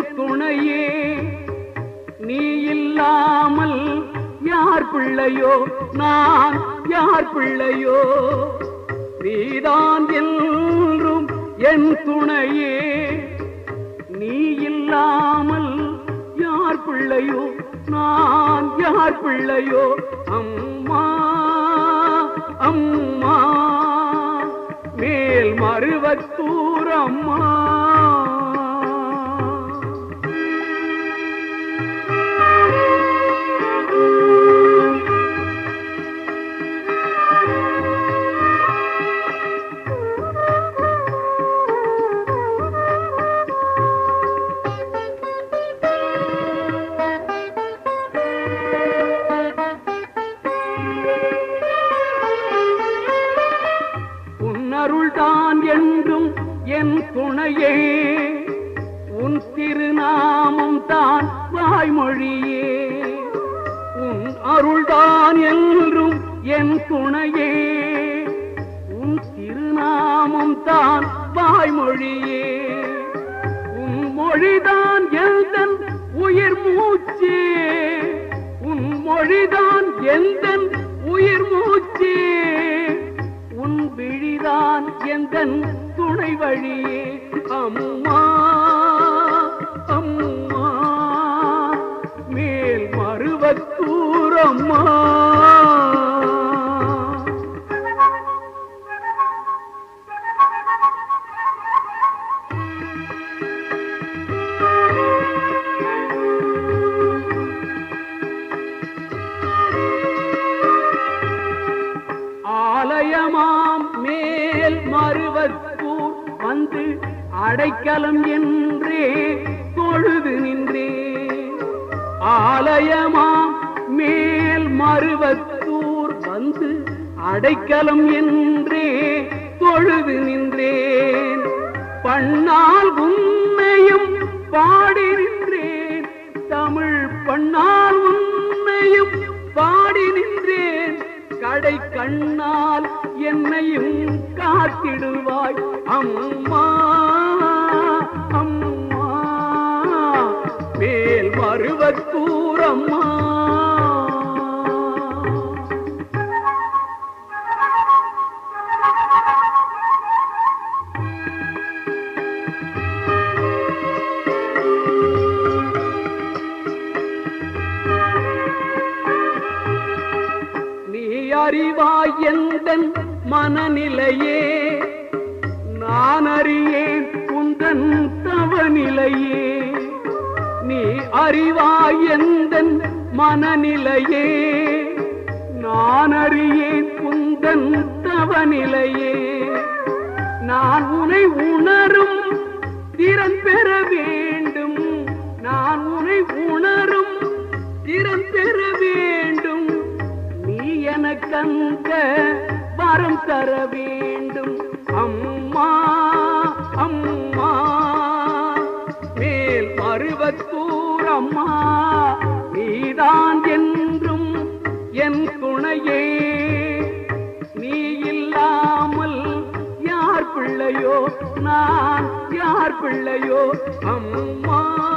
துணையே நீ இல்லாமல் யார் பிள்ளையோ? நான் யார் பிள்ளையோ? நீதான் என்றும் என் துணையே. நீ இல்லாமல் யார் பிள்ளையோ? நான் யார் பிள்ளையோ? அம்மா அம்மா மேல் மருவத்தூர் அம்மா. அருள்தான் என்றும் என் துணையே. உன் திருநாமம் தான் வாய்மொழியே. உன் அருள்தான் என்றும் என் துணையே. உன் திருநாமம் தான் வாய்மொழியே. உன் மொழிதான் எந்தன் உயிர் மூச்சே. உன் மொழிதான் எந்தன் எந்தன் துணை வழியே அம்மா மேல் வந்து அடைக்கலம் என்றே தொழுது நின்றே. ஆலயமா மேல் மருவத்தூர் வந்து அடைக்கலம் என்றே தொழுது நின்றேன். பண்ணால் உண்மையும் பாடி கடை கண்ணால் என்னையும் காத்திடுவாய். அம்மா அம்மா மேல் மருவத்தூர் அறிவாய் எந்த மனநிலையே. நான் அறியேன் குந்தன் தவநிலையே. நீ அறிவாய் எந்த மனநிலையே. நான் அறியேன் குந்தன் தவநிலையே. நான் உனை உணரும் திறன் பெற வேண்டும். நான் உனை உணரும் திறன் பெற எனக்கந்த வரம் தர வேண்டும். அம்மா அம்மா. மேல் பருவத்தூர் அம்மா நீதான் என்றும் என் துணையே. நீ இல்லாமல் யார் பிள்ளையோ நான் யார் பிள்ளையோ அம்மா.